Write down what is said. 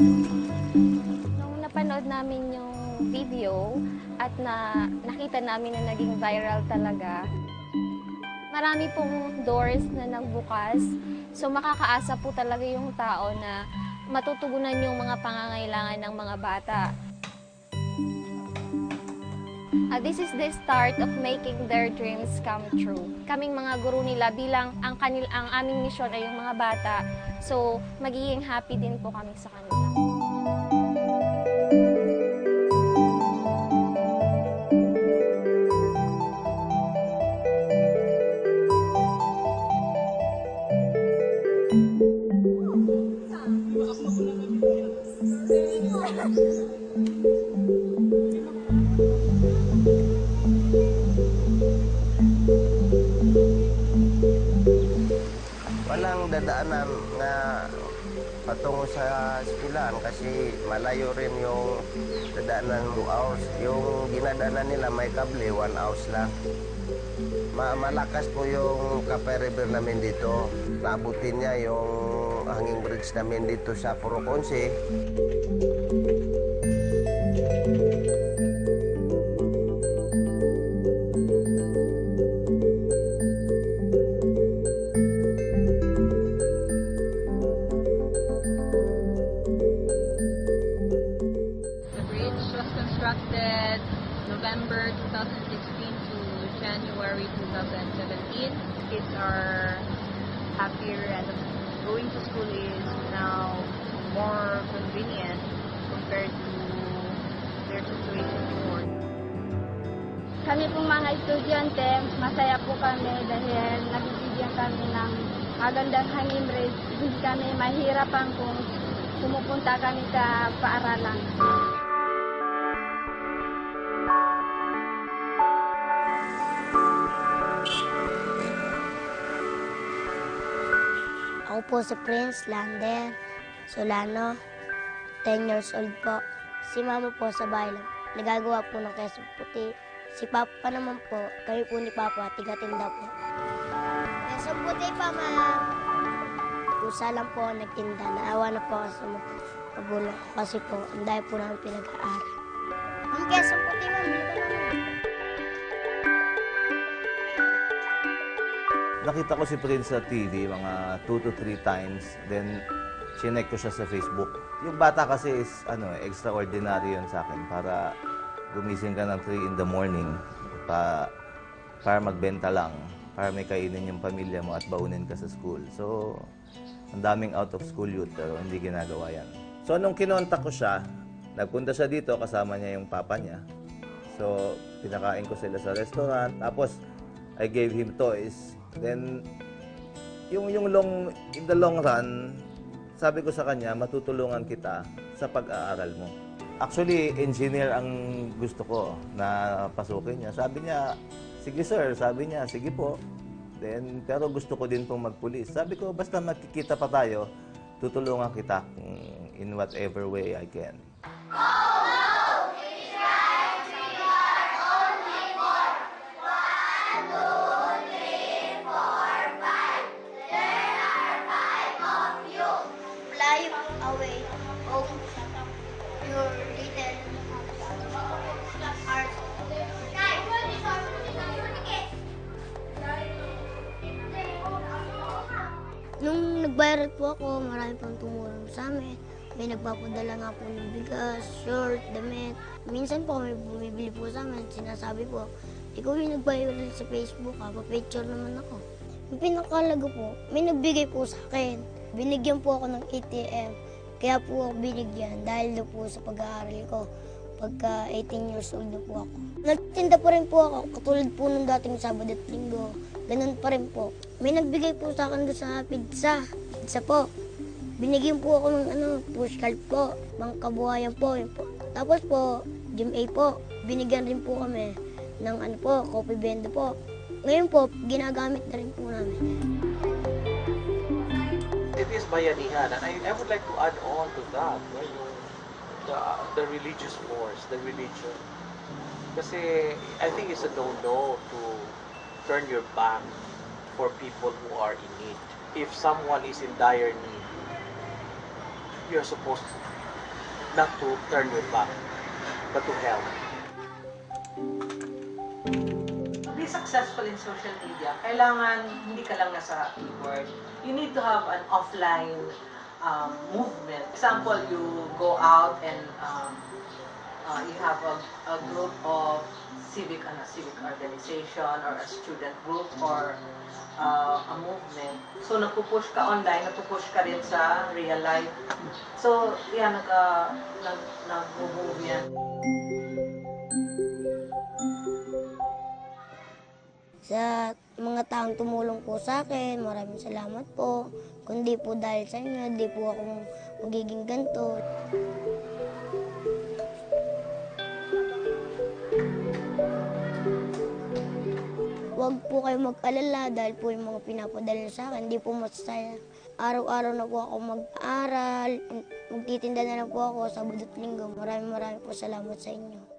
Nung napanood namin yung video at na nakita namin na naging viral talaga, marami pong doors na nagbukas. So makakaasa po talaga yung tao na matutugunan yung mga pangangailangan ng mga bata. Uh, this is the start of making their dreams come true. Kaming mga guro nila bilang ang kanil ang aming misyon ay yung mga bata. So magiging happy din po kami sa kanila. Na patungo sa eskwelahan kasi malayo rin yung dadaanan 2 hours. Yung ginadaanan nila may kable, 1 hours lang. Ma malakas po yung Kapay River namin dito. Naabutin niya yung hanging bridge namin dito sa Poroconce. The January 2017. Kids are happier and going to school is now more convenient compared to their situation before. Kami pong mga estudyante, masaya po kami dahil nabibigyan kami ng magandang hangin race. Hindi kami mahirapan kung pumupunta kami sa paaralan. Po si Prince Lander Solano, 10 years old po. Si mama po sa bahay lang, nagagawa po ng keso puti. Si papa naman po, kami po ni papa, tiga-tinda po. Keso puti pa, ma'am. Kusa lang po ako nagtinda, naawa na po ako sa mga magulang kasi po, ang dahil po namin pinag-aaral. Ang keso Nakita ko si Prince sa TV mga 2 to 3 times. Then, chinek ko siya sa Facebook. Yung bata kasi is ano, extraordinary yun sa akin para gumising ka ng 3 in the morning pa, para magbenta lang, para may kainin yung pamilya mo at baunin ka sa school. So, ang daming out of school youth pero hindi ginagawa yan. So, nung kinontak ko siya, nagpunta siya dito kasama niya yung papa niya. So, pinakain ko sila sa restaurant. Tapos, I gave him toys. Then, yung, yung long, in the long run, sabi ko sa kanya, matutulungan kita sa pag-aaral mo. Actually, engineer ang gusto ko na pasukin niya. Sabi niya, sige sir, sabi niya, sige po. Then, pero gusto ko din pong magpulis. Sabi ko, basta magkikita pa tayo, tutulungan kita in whatever way I can. Nag-viral po ako, marami pang tumulong sa amin. May nagpapadala nga po ng bigas, short, damit. Minsan po may bumibili po sa amin, sinasabi po, ikaw yung nag-viral sa Facebook, ha? pa-picture naman ako. Yung pinakalaga po, may nagbigay po sa akin. Binigyan po ako ng ATM. Kaya po ako binigyan dahil daw po sa pag-aaral ko. Pagka 18 years old na po ako. Nagtinda pa rin po ako, katulad po nung dating Sabado at Linggo. Ganun pa rin po. May nagbigay po sa akin doon sa pizza. Pizza po. Binigyan po ako ng ano, push card po. Mga kabuhayan po. Po. Tapos po, Gym A po. Binigyan rin po kami ng ano po, coffee bendo po. Ngayon po, ginagamit na rin po namin. it is bayanihan and I, I would like to add on to that no, the, the religious force the religion kasi I think it's a no-no to turn your back for people who are in need if someone is in dire need you're supposed not to turn your back, but to help. To be successful in social media, kailangan hindi ka lang nasa keyboard. You need to have an offline um, movement. Example, you go out and um, uh, you have a, a group of civic ano, civic organization or a student group or uh, a movement. So, nagpupush ka online, nagpupush ka rin sa real life. So, yan, nag, uh, nag, nag-move yan. Sa mga taong tumulong po sa akin, maraming salamat po. Kundi po dahil sa inyo, di po ako magiging ganito. Huwag po kayo mag-alala dahil po yung mga pinapadala sa akin, hindi po masaya. Araw-araw na po ako mag-aral, magtitinda na lang po ako sa budot linggo. Maraming maraming po salamat sa inyo.